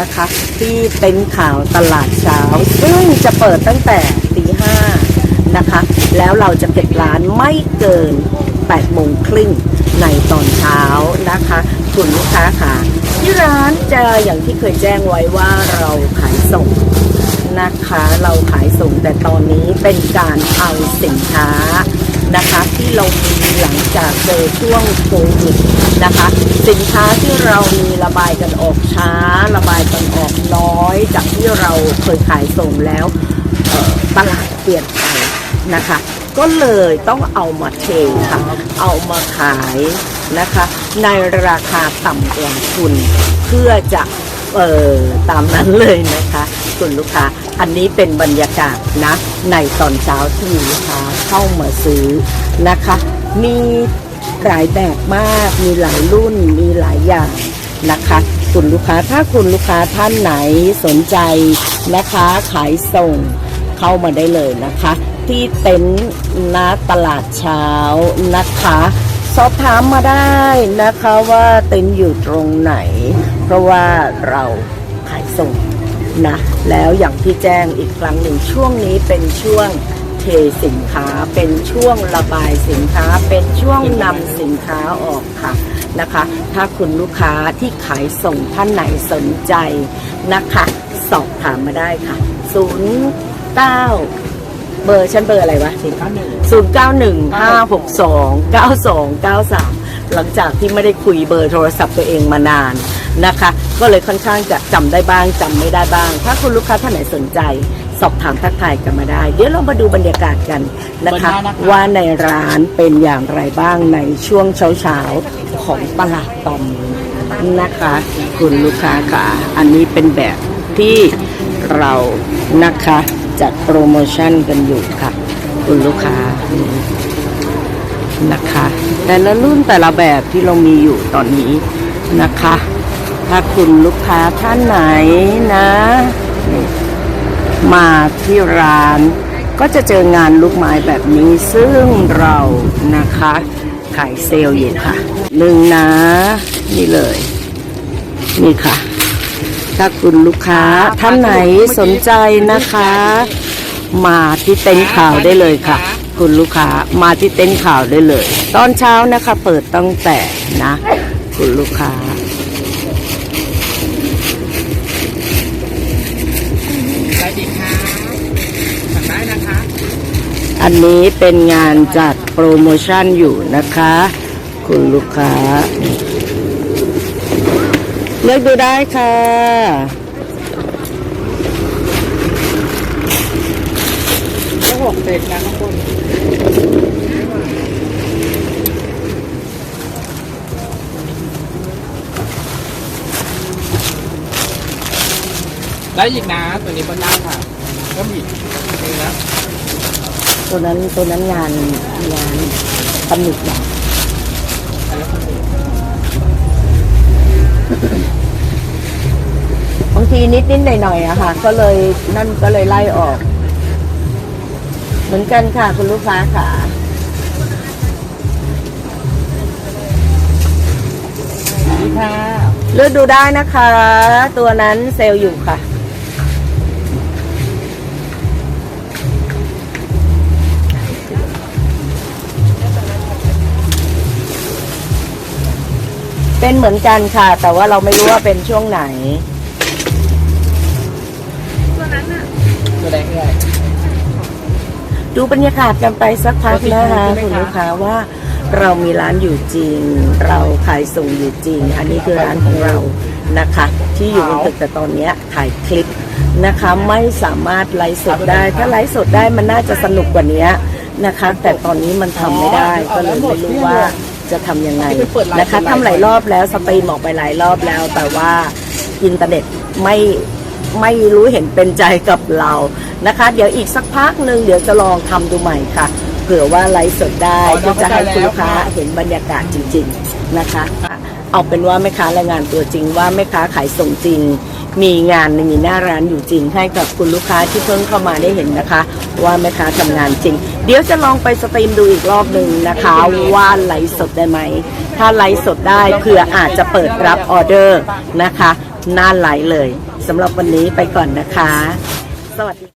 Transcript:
นะคะ ที่เต็นท์ข่าวตลาดเช้า ซึ่งจะเปิดตั้งแต่ตีห้านะคะ แล้วเราจะปิดร้านไม่เกิน8โมงครึ่งในตอนเช้านะคะคุณลูกค้าค่ะ ที่ร้านจะอย่างที่เคยแจ้งไว้ว่าเราขายส่งนะคะ เราขายส่งแต่ตอนนี้เป็นการเอาสินค้า นะคะที่เรามีหลังจากเจอช่วงโควิดนะคะ สินค้าที่เรามีระบายกันออกช้า ระบายกันออกน้อย จากที่เราเคยขายส่งแล้วตลาดเปลี่ยนไปนะคะ ก็เลยต้องเอามาเทค่ะ เอามาขายนะคะ ในราคาต่ำกว่าทุนเพื่อจะเออตามนั้นเลยนะคะ คุณลูกค้า อันนี้เป็นบรรยากาศนะ ในตอนเช้าที่มีลูกค้าเข้ามาซื้อนะคะ มีหลายแบบมาก มีหลายรุ่น มีหลายอย่างนะคะคุณลูกค้า ถ้าคุณลูกค้าท่านไหนสนใจนะคะ ขายส่งเข้ามาได้เลยนะคะ ที่เต็นท์ณตลาดเช้านะคะสอบถามมาได้นะคะว่าเต็นท์อยู่ตรงไหน เพราะว่าเราขายส่ง นะแล้วอย่างที่แจ้งอีกครั้งหนึ่งช่วงนี้เป็นช่วงเทสินค้า เป็นช่วงระบายสินค้า เป็นช่วงนำสินค้าออกค่ะนะคะ ถ้าคุณลูกค้าที่ขายส่งท่านไหนสนใจนะคะ สอบถามมาได้ค่ะ09เบอร์ฉันเบอร์อะไรวะ0915629293 หลังจากที่ไม่ได้คุยเบอร์โทรศัพท์ตัวเองมานานนะคะ ก็เลยค่อนข้างจะจำได้บ้างจำไม่ได้บ้าง ถ้าคุณลูกค้าท่านไหนสนใจ สอบถามทักทายกันมาได้ เดี๋ยวเรามาดูบรรยากาศกันนะคะ ว่าในร้านเป็นอย่างไรบ้างในช่วงเช้าๆของตลาดตอมนะคะ คุณลูกค้าค่ะ อันนี้เป็นแบบที่เรานะคะจัดโปรโมชั่นกันอยู่ค่ะ คุณลูกค้า นะคะ แต่ละรุ่นแต่ละแบบที่เรามีอยู่ตอนนี้นะคะ ถ้าคุณลูกค้าท่านไหนนะ มาที่ร้านก็จะเจองานลูกไม้แบบนี้ซึ่งเรานะคะขายเซลล์อยู่ค่ะหนึ่งนะ นี่เลย นี่ค่ะ ถ้าคุณลูกค้าท่านไหนสนใจนะคะ มาที่เต็นท์ข่าวได้เลยค่ะ คุณลูกค้ามาที่เต็นท์ข่าวได้เลย ตอนเช้านะคะ เปิดตั้งแต่นะ คุณลูกค้าได้ดีค่ะสั่งได้นะคะ อันนี้เป็นงานจัดโปรโมชั่นอยู่นะคะ คุณลูกค้า เลือกดูได้ค่ะ ก็หกเศษนะข้างบนได้อีกนะ ตัวนี้บนหน้าค่ะ ก็มีนี่นะตัวนั้นตัวนั้นงานงานตำหนิอยอันนี้คนอื่นบางทีนิดนิดหน่อยหน่อยๆอะค่ะ ก็เลยนั่นก็เลยไล่ออก เหมือนกันค่ะคุณลูกค้าค่ะนี่ค่ะเลือกดูได้นะคะ ตัวนั้นเซลล์อยู่ค่ะ เป็นเหมือนกันค่ะ แต่ว่าเราไม่รู้ว่าเป็นช่วงไหน ตัวแดงเลย ดูบรรยากาศกันไปสักพักนะคะคุณลูกค้าว่าเรามีร้านอยู่จริง เราขายส่งอยู่จริง อันนี้คือร้านของเรานะคะ ที่อยู่บนตึกแต่ตอนเนี้ยถ่ายคลิปนะคะไม่สามารถไลฟ์สดได้ ถ้าไลฟ์สดได้มันน่าจะสนุกกว่านี้นะคะ แต่ตอนนี้มันทำไม่ได้ก็เลยไม่รู้ว่าจะทำยังไงนะคะทำหลายรอบแล้วสตรีมออกไปหลายรอบแล้ว แต่ว่าอินเทอร์เน็ตไม่ไม่รู้เห็นเป็นใจกับเรา นะคะ เดี๋ยวอีกสักพักหนึ่งเดี๋ยวจะลองทำดูใหม่ค่ะ เผื่อว่าไลฟ์สดได้เพื่อจะให้คุณลูกค้าเห็นบรรยากาศจริง ๆนะคะ เอาเป็นว่าแม่ค้ารายงานตัวจริงว่าแม่ค้าขายส่งจริง มีงานมีหน้าร้านอยู่จริง ให้กับคุณลูกค้าที่เพิ่งเข้ามาได้เห็นนะคะ ว่าแม่ค้าทำงานจริง เดี๋ยวจะลองไปสตรีมดูอีกรอบหนึ่งนะคะว่าไลฟ์สดได้ไหมถ้าไลฟ์สดได้เผื่ออาจจะเปิดรับออเดอร์นะคะหน้าไหลเลยสำหรับวันนี้ไปก่อนนะคะ สวัสดี